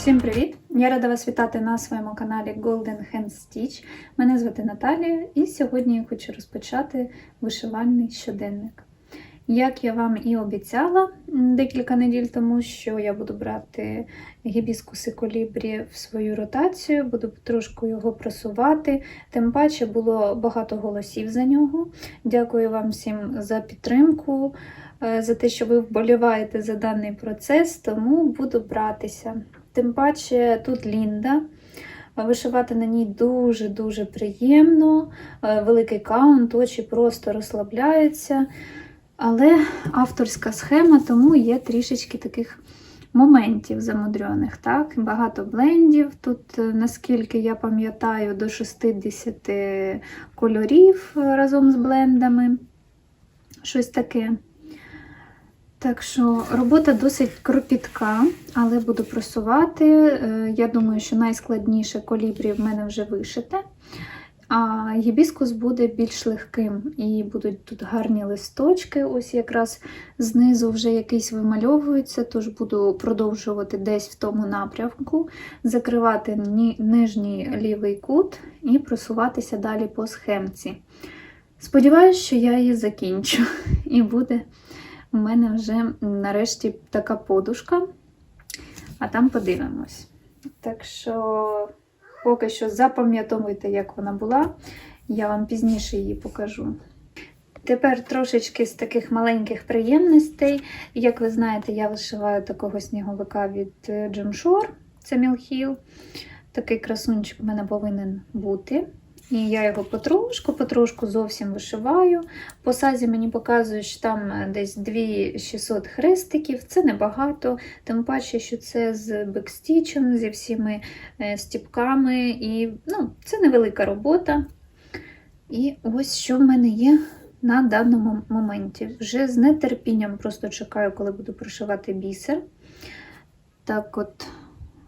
Всім привіт! Я рада вас вітати на своєму каналі Golden Hand Stitch. Мене звати Наталія, і сьогодні я хочу розпочати вишивальний щоденник. Як я вам і обіцяла декілька неділь тому, що я буду брати гібіскуси колібрі в свою ротацію, буду трошки його просувати. Тим паче було багато голосів за нього. Дякую вам всім за підтримку, е, за те, що ви вболіваєте за даний процес, тому буду братися. Тим паче тут Лінда. Вишивати на ній дуже-дуже приємно, е, великий каунт, очі просто розслабляються. Але авторська схема, тому є трішечки таких моментів замудрьоних. Так? Багато блендів. Тут, е, наскільки я пам'ятаю, до 60 кольорів е, разом з блендами. Щось таке. Так що робота досить кропітка, але буду просувати. Е, Я думаю, що найскладніше колібрі в мене вже вишите. А гібіскус буде більш легким. І будуть тут гарні листочки. Ось якраз знизу вже якийсь вимальовується, тож буду продовжувати десь в тому напрямку, закривати ні- нижній лівий кут і просуватися далі по схемці. Сподіваюсь, що я її закінчу і буде у мене вже нарешті така подушка, а там подивимось. Так що, поки що запам'ятовуйте, як вона була, я вам пізніше її покажу. Тепер трошечки з таких маленьких приємностей. Як ви знаєте, я вишиваю такого сніговика від Джемшор, це Мілхіл. Такий красунчик в мене повинен бути. І я його потрошку-потрошку зовсім вишиваю. По сазі мені показують, що там е, десь 2600 хрестиків, це небагато, тим паче, що це з бекстічем, зі всіми е, стіпками. І ну, це невелика робота. І ось що в мене є на даному моменті. Вже з нетерпінням просто чекаю, коли буду прошивати бісер. Так от.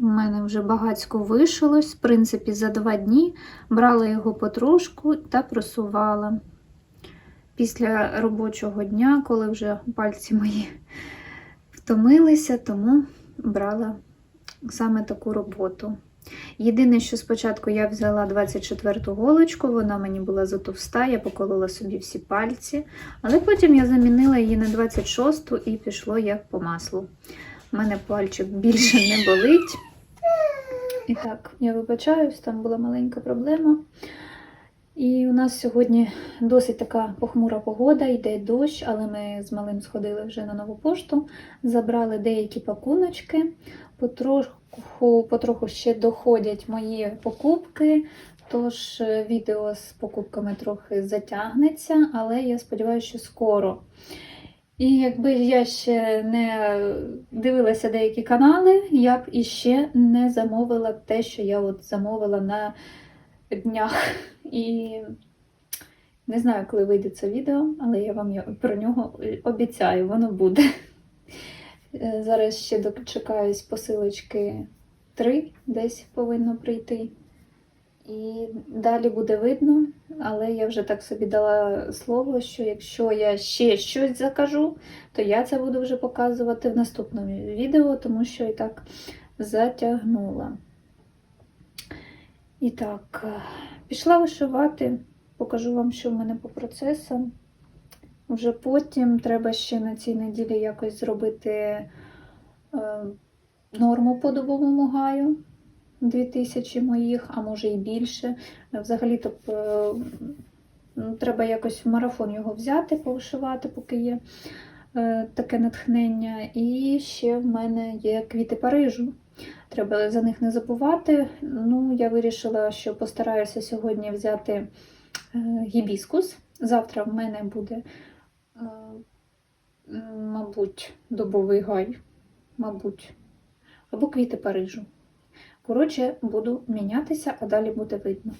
У мене вже багацько вишилось, в принципі, за два дні брала його потрошку та просувала. Після робочого дня, коли вже пальці мої втомилися, тому брала саме таку роботу. Єдине, що спочатку я взяла 24-ту голочку, вона мені була затовста, я поколола собі всі пальці, але потім я замінила її на 26-ту і пішло як по маслу. У мене пальчик більше не болить. І так, я вибачаюсь, там була маленька проблема. І у нас сьогодні досить така похмура погода, йде дощ, але ми з малим сходили вже на нову пошту, забрали деякі пакуночки, потроху, потроху ще доходять мої покупки. Тож е, відео з покупками трохи затягнеться, але я сподіваюся, що скоро. І якби я ще не дивилася деякі канали, я б іще не замовила те, що я от замовила на днях. І не знаю, коли вийде це відео, але я вам про нього обіцяю, воно буде. Е, Зараз ще дочекаюсь посилочки 3, десь повинно прийти. І далі буде видно, але я вже так собі дала слово, що якщо я ще щось закажу, то я це буду вже показувати в наступному відео, тому що і так затягнула. І так, пішла вишивати, покажу вам, що в мене по процесам. Вже потім треба ще на цій неділі якось зробити е, норму по добовому гаю. 2000 моїх, а може і більше. Взагалі-то е, ну, треба якось в марафон його взяти, повишивати, поки є е, таке натхнення. І ще в мене є квіти Парижу. Треба за них не забувати. Ну, я вирішила, що постараюся сьогодні взяти е, гібіскус. Завтра в мене буде, е, мабуть, добовий гай, мабуть, або квіти Парижу. Коротше, буду мінятися, а далі буде видно.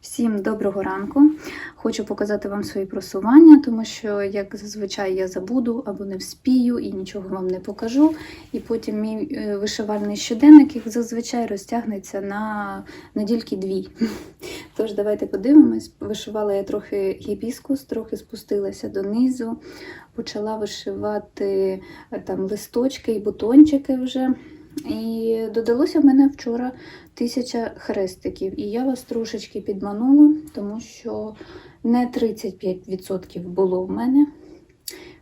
Всім доброго ранку. Хочу показати вам свої просування, тому що, як зазвичай, я забуду або не вспію і нічого вам не покажу. І потім мій е, вишивальний щоденник, як зазвичай, розтягнеться на недільки дві. Тож, давайте подивимось. Вишивала я трохи гібіскус, трохи спустилася донизу, почала вишивати е, там листочки і бутончики вже. І додалося в мене вчора тисяча хрестиків. І я вас трошечки підманула, тому що не 35% було в мене.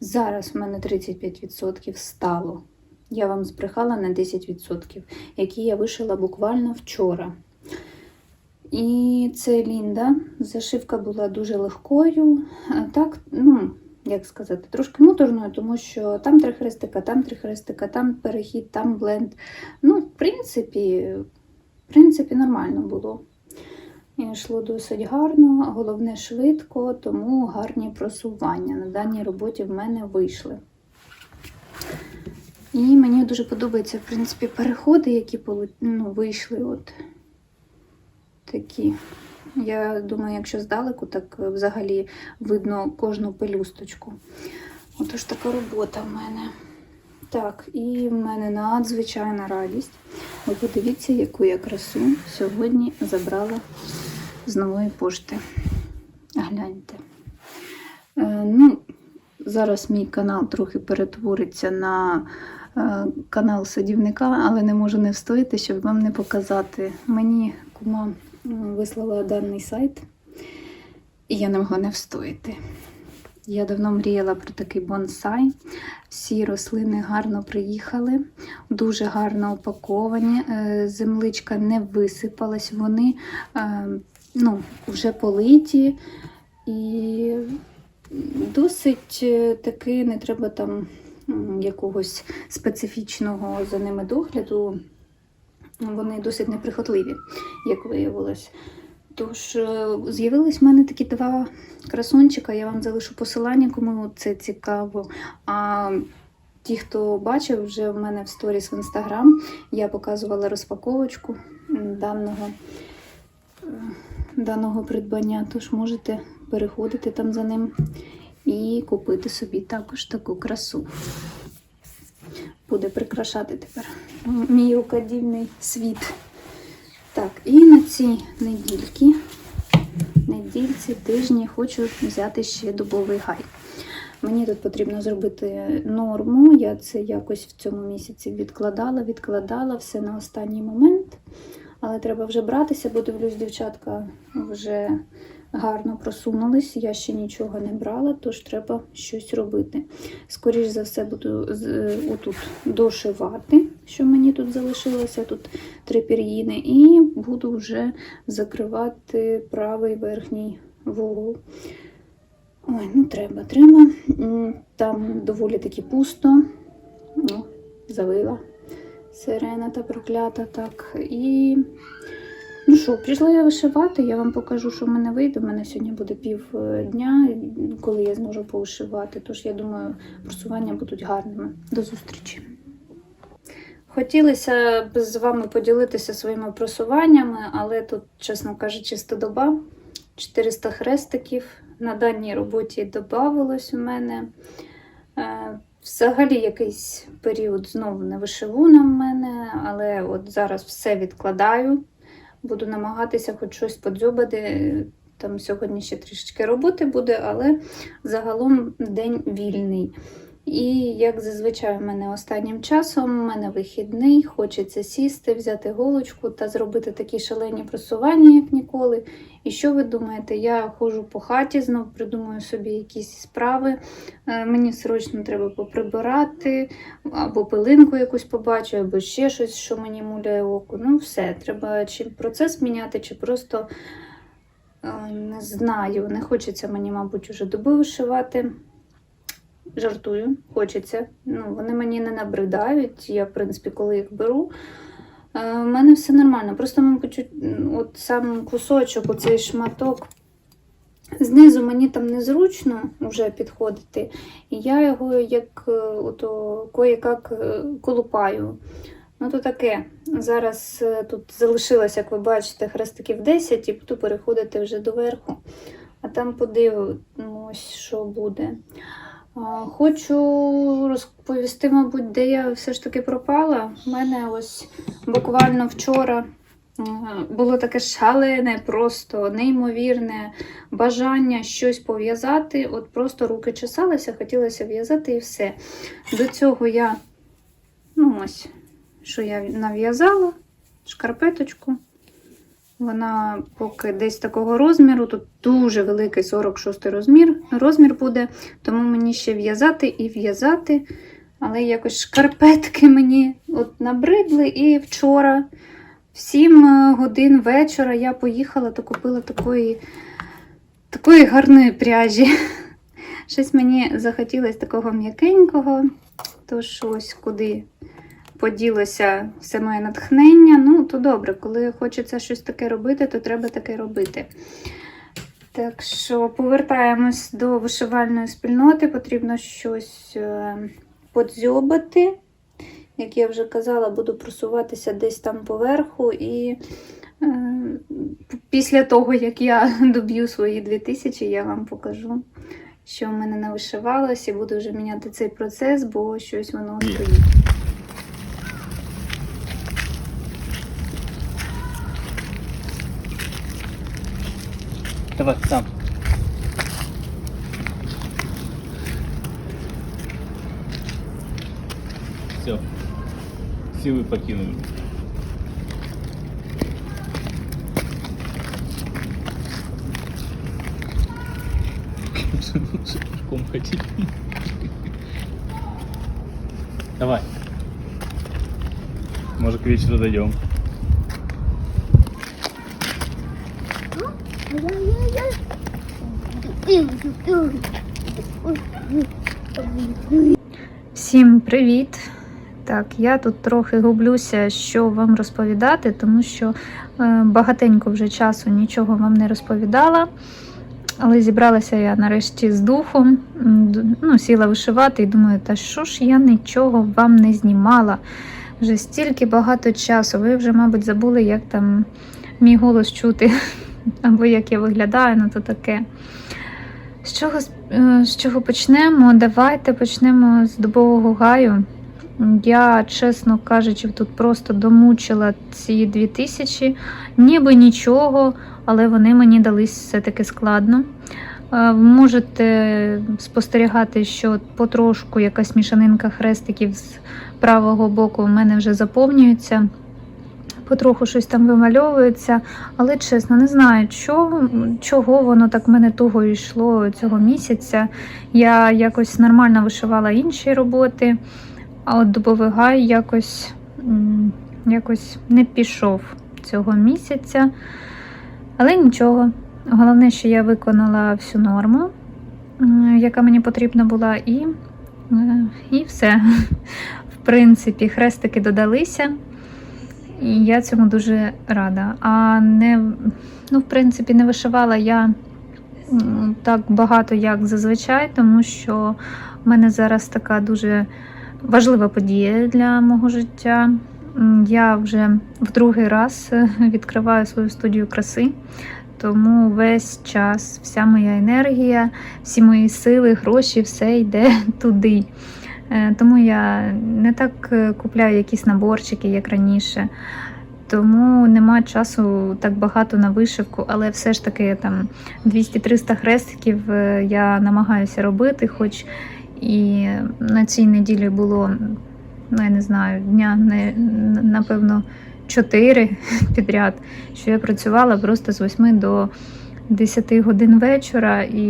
Зараз в мене 35% стало. Я вам збрехала на 10%, які я вишила буквально вчора. І це Лінда. Зашивка була дуже легкою. Так, ну, як сказати, трошки муторною, тому що там три хрестика, там три хрестика, там перехід, там бленд. Ну, в принципі, в принципі, нормально було. І йшло досить гарно, головне швидко, тому гарні просування на даній роботі в мене вийшли. І мені дуже подобаються, в принципі, переходи, які ну, вийшли. От такі. Я думаю, якщо здалеку, так е, взагалі видно кожну пелюсточку. Отож така робота в мене. Так, і в мене надзвичайна радість. Ви подивіться, яку я красу сьогодні забрала з нової пошти. Гляньте. Е, ну, зараз мій канал трохи перетвориться на е, канал садівника, але не можу не встояти, щоб вам не показати. Мені кума вислала даний сайт, і я не могла не встояти. Я давно мріяла про такий бонсай. Всі рослини гарно приїхали, дуже гарно упаковані. е, Земличка не висипалась, вони е, ну, вже политі і досить е, таки не треба там якогось специфічного за ними догляду. Вони досить неприхотливі, як виявилось. Тож е, з'явились в мене такі два красунчика. Я вам залишу посилання, кому це цікаво. А ті, хто бачив, вже в мене в сторіс в інстаграм я показувала розпаковочку даного, е, даного придбання. Тож можете переходити там за ним і купити собі також таку красу. Буде прикрашати тепер мій рукодільний світ. Так, і на цій недільки, недільці, тижні хочу взяти ще дубовий гай. Мені тут потрібно зробити норму. Я це якось в цьому місяці відкладала, відкладала все на останній момент. Але треба вже братися, бо дивлюсь, дівчатка вже гарно просунулись. Я ще нічого не брала, тож треба щось робити. Скоріше за все, буду з- отут дошивати, що мені тут залишилося. Тут три пір'їни, і буду вже закривати правий верхній вугол. Ой, ну треба, треба. Там доволі таки пусто. Ну, завила сирена та проклята. Так. І ну що, прийшла я вишивати, я вам покажу, що в мене вийде. У мене сьогодні буде пів е, дня, коли я зможу повишивати. Тож я думаю, просування будуть гарними. До зустрічі. Хотілося б з вами поділитися своїми просуваннями, але тут, чесно кажучи, 100 доба, 400 хрестиків на даній роботі додавалось у мене. Е, Взагалі якийсь період знову не вишивуна в мене, але от зараз все відкладаю. Буду намагатися хоч щось подзьобати. Там сьогодні ще трішечки роботи буде, але загалом день вільний. І як зазвичай в мене останнім часом, в мене вихідний, хочеться сісти, взяти голочку та зробити такі шалені просування, як ніколи. І що ви думаєте? Я ходжу по хаті, знов придумую собі якісь справи. Е, Мені срочно треба поприбирати, або пилинку якусь побачу, або ще щось, що мені муляє око. Ну, все, треба чи процес міняти, чи просто е, не знаю. Не хочеться мені, мабуть, уже доби вишивати. Жартую, хочеться. Ну, вони мені не набридають. Я, в принципі, коли їх беру, е, в мене все нормально. Просто, мабуть, от сам кусочок, оцей шматок. Знизу мені там незручно вже підходити, і я його як е, ото кое-як е, колупаю. Ну, то таке. Зараз е, тут залишилось, як ви бачите, хрестиків 10 і буду переходити вже до верху. А там подивимось, що буде. Хочу розповісти, мабуть, де я все ж таки пропала. У мене ось буквально вчора було таке шалене, просто неймовірне бажання щось пов'язати. От просто руки чесалися, хотілося в'язати і все. До цього я, ну ось, що я нав'язала шкарпеточку. Вона поки десь такого розміру, тут дуже великий 46 розмір, розмір буде, тому мені ще в'язати і в'язати. Але якось шкарпетки мені от набридли. І вчора, в 7 годин вечора, я поїхала та купила такої, такої гарної пряжі. Щось мені захотілося такого м'якенького, тож ось куди поділося все моє натхнення. Ну, то добре, коли хочеться щось таке робити, то треба таке робити. Так що повертаємось до вишивальної спільноти, потрібно щось е, подзьобати. Як я вже казала, буду просуватися десь там поверху, і е, після того, як я доб'ю свої 2000, я вам покажу, що в мене не вишивалось, і буду вже міняти цей процес, бо щось воно стоїть. Давай, сам. Все. Силы покинули. Пешком ходить. Давай. Может, к вечеру дойдем. Всім привіт! Так, я тут трохи гублюся, що вам розповідати, тому що е, багатенько вже часу нічого вам не розповідала. Але зібралася я нарешті з духом, ну, сіла вишивати і думаю, та що ж я нічого вам не знімала. Вже стільки багато часу. Ви вже, мабуть, забули, як там мій голос чути, або як я виглядаю, ну то таке. З чого, е, з чого почнемо? Давайте почнемо з дубового гаю. Я, чесно кажучи, тут просто домучила ці 2000, ніби нічого, але вони мені дались все-таки складно. Е, Можете спостерігати, що потрошку якась мішанинка хрестиків з правого боку у мене вже заповнюється. Потроху щось там вимальовується, але чесно, не знаю, що, чого воно так мене туго йшло цього місяця. Я якось нормально вишивала інші роботи, а от дубовий гай якось, якось не пішов цього місяця. Але нічого. Головне, що я виконала всю норму, яка мені потрібна була, і, е, і все. В принципі, хрестики додалися. І я цьому дуже рада. А не, ну, в принципі, не вишивала я так багато, як зазвичай, тому що в мене зараз така дуже важлива подія для мого життя. Я вже в другий раз е, відкриваю свою студію краси, тому весь час, вся моя енергія, всі мої сили, гроші, все йде туди. Е, Тому я не так е, купляю якісь наборчики, як раніше. Тому нема часу так багато на вишивку, але все ж таки там 200-300 хрестиків е, я намагаюся робити, хоч і на цій неділі було, ну я не знаю, дня не, напевно 4 підряд, що я працювала просто з 8 до 10 годин вечора, і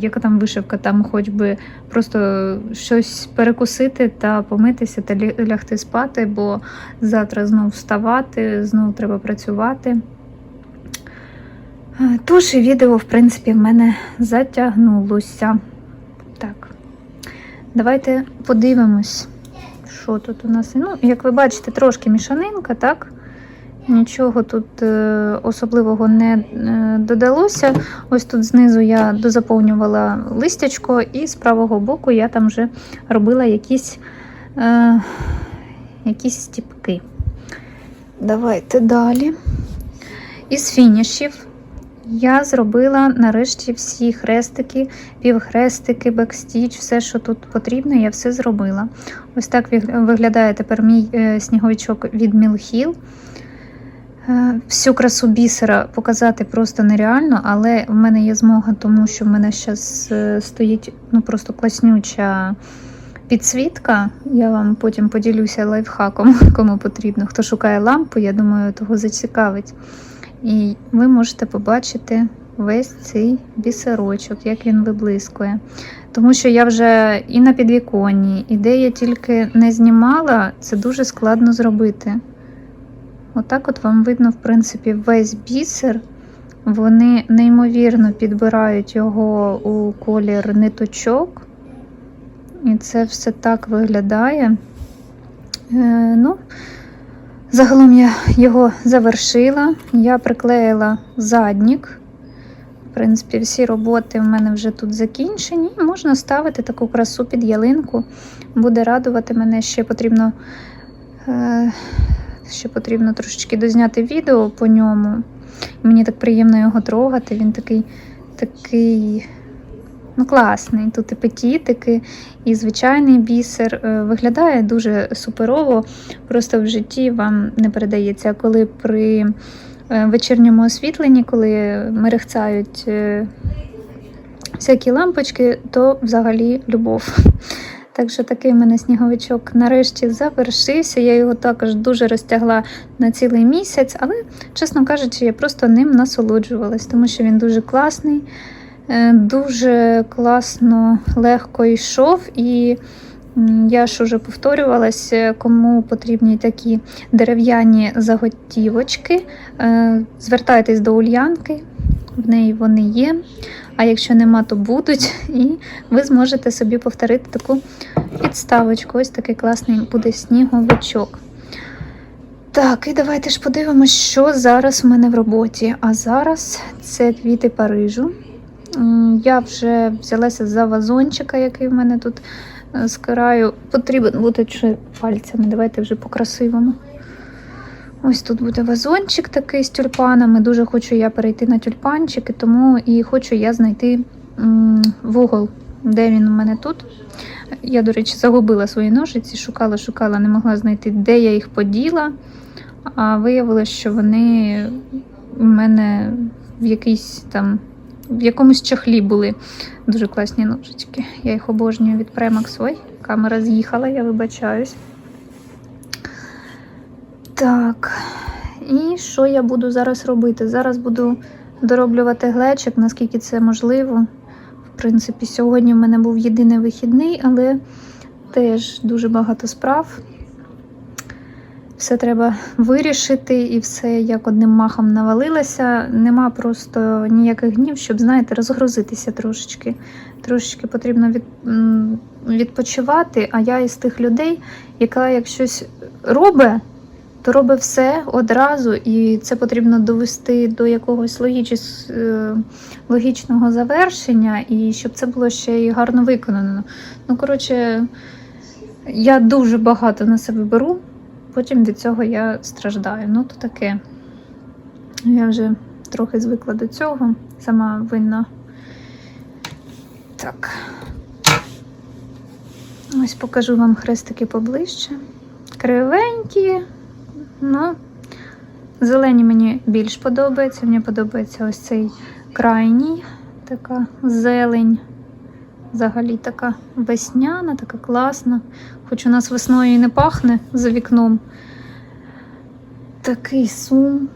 яка там вишивка, там хоч би просто щось перекусити та помитися та лягти спати, бо завтра знов вставати, знов треба працювати. Е, Тож і відео, в принципі, в мене затягнулося. Так, давайте подивимось, що тут у нас. Ну, як ви бачите, трошки мішанинка, так? Нічого тут е, особливого не е, додалося. Ось тут знизу я дозаповнювала листячко, і з правого боку я там вже робила якісь, е, якісь стіпки. Давайте далі. Із фінішів я зробила нарешті всі хрестики, півхрестики, бекстіч, все, що тут потрібно, я все зробила. Ось так виглядає тепер мій сніговичок від Мілхіл. Е, Всю красу бісера показати просто нереально, але в мене є змога, тому що в мене зараз стоїть ну, просто класнюча підсвітка. Я вам потім поділюся лайфхаком, кому потрібно. Хто шукає лампу, я думаю, того зацікавить. І ви можете побачити весь цей бісерочок, як він виблискує. Тому що я вже і на підвіконні, і де я тільки не знімала, це дуже складно зробити. Отак от вам видно, в принципі, весь бісер. Вони неймовірно підбирають його у колір ниточок. І це все так виглядає. Е, ну, загалом я його завершила. Я приклеїла заднік. В принципі, всі роботи в мене вже тут закінчені. Можна ставити таку красу під ялинку. Буде радувати мене. Ще потрібно, е, ще потрібно трошечки дозняти відео по ньому. Мені так приємно його трогати. Він такий, такий ну, класний. Тут і петітики, і звичайний бісер. Е, Виглядає дуже суперово. Просто в житті вам не передається. А коли при е, вечірньому освітленні, коли мерехцають е, всякі лампочки, то взагалі любов. Так що такий в мене сніговичок нарешті завершився. Я його також дуже розтягла на цілий місяць, але, чесно кажучи, я просто ним насолоджувалась, тому що він дуже класний, е, дуже класно, легко йшов. І я ж уже повторювалась, е, кому потрібні такі дерев'яні заготівочки, е, звертайтесь до Ульянки, в неї вони є. А якщо нема, то будуть, і ви зможете собі повторити таку підставочку. Ось такий класний буде сніговичок. Так, і давайте ж подивимось, що зараз в мене в роботі. А зараз це квіти Парижу. Я вже взялася за вазончика, який в мене тут е, з краю. Потрібен чи пальцями. Давайте вже по-красивому. Ось тут буде вазончик такий з тюльпанами. Дуже хочу я перейти на тюльпанчики, тому і хочу я знайти вугол, де він у мене тут. Я, до речі, загубила свої ножиці, шукала, шукала, не могла знайти, де я їх поділа. А виявилося, що вони у мене в якійсь там. В якомусь чахлі були дуже класні ножички. Я їх обожнюю від Premax. Ой, камера з'їхала, я вибачаюсь. Так, і що я буду зараз робити? Зараз буду дороблювати глечик, наскільки це можливо. В принципі, сьогодні в мене був єдиний вихідний, але теж дуже багато справ. Все треба вирішити, і все як одним махом навалилося. Нема просто ніяких днів, щоб, знаєте, розгрузитися трошечки. Трошечки потрібно від, відпочивати. А я із тих людей, яка як щось робить, то робить все одразу, і це потрібно довести до якогось логічс, е, логічного завершення, і щоб це було ще й гарно виконано. Ну, коротше, я дуже багато на себе беру, потім від цього я страждаю. Ну, то таке. Я вже трохи звикла до цього, сама винна. Так. Ось покажу вам хрестики поближче. Кривенькі, Ну, зелені мені більш подобається. Мені подобається ось цей крайній, така зелень. Взагалі така весняна, така класна. Хоч у нас весною і не пахне за вікном. Такий сум.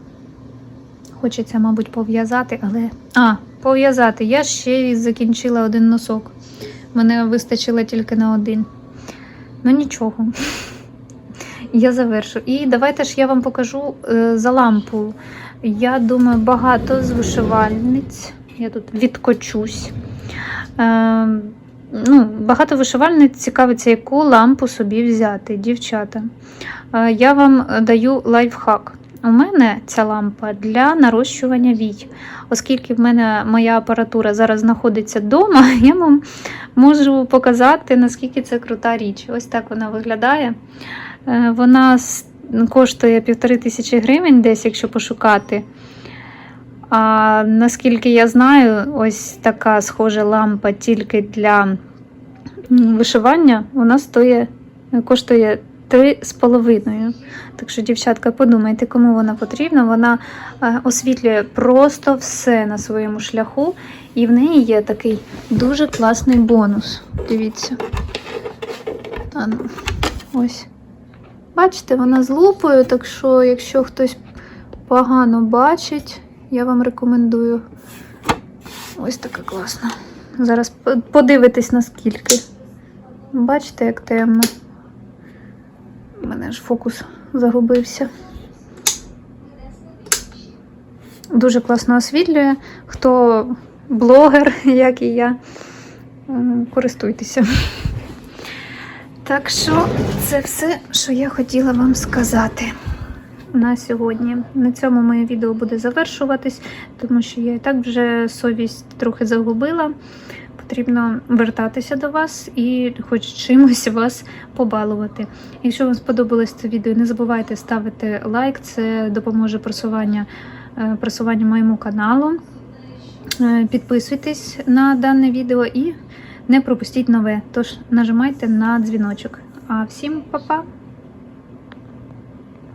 Хочеться, мабуть, пов'язати, але. А, пов'язати. Я ще й закінчила один носок. Мене вистачило тільки на один. Ну нічого. Я завершу. І давайте ж я вам покажу е, за лампу. Я думаю, багато з вишивальниць. Я тут відкочусь. Е, ну, багато вишивальниць цікавиться, яку лампу собі взяти, дівчата. Е, я вам даю лайфхак. У мене ця лампа для нарощування вій. Оскільки в мене моя апаратура зараз знаходиться вдома, я вам можу показати, наскільки це крута річ. Ось так вона виглядає. Е, Вона коштує півтори тисячі гривень, десь, якщо пошукати. А наскільки я знаю, ось така схожа лампа тільки для вишивання, вона стоїть, коштує 3,5. Так що, дівчатка, подумайте, кому вона потрібна. Вона е, освітлює просто все на своєму шляху, і в неї є такий дуже класний бонус. Дивіться. Ну, ось. Бачите, вона з лупою, так що, якщо хтось погано бачить, я вам рекомендую. Ось така класна. Зараз по- подивитесь наскільки. Бачите, як темно. У мене ж фокус загубився. Дуже класно освітлює. Хто блогер, як і я, користуйтеся. Так що це все, що я хотіла вам сказати на сьогодні. На цьому моє відео буде завершуватись, тому що я і так вже совість трохи загубила. Потрібно вертатися до вас і хоч чимось вас побалувати. Якщо вам сподобалось це відео, не забувайте ставити лайк, це допоможе просування, е, просуванню моєму каналу. Е, Підписуйтесь на дане відео і не пропустіть нове. Тож нажимайте на дзвіночок. А всім па-па!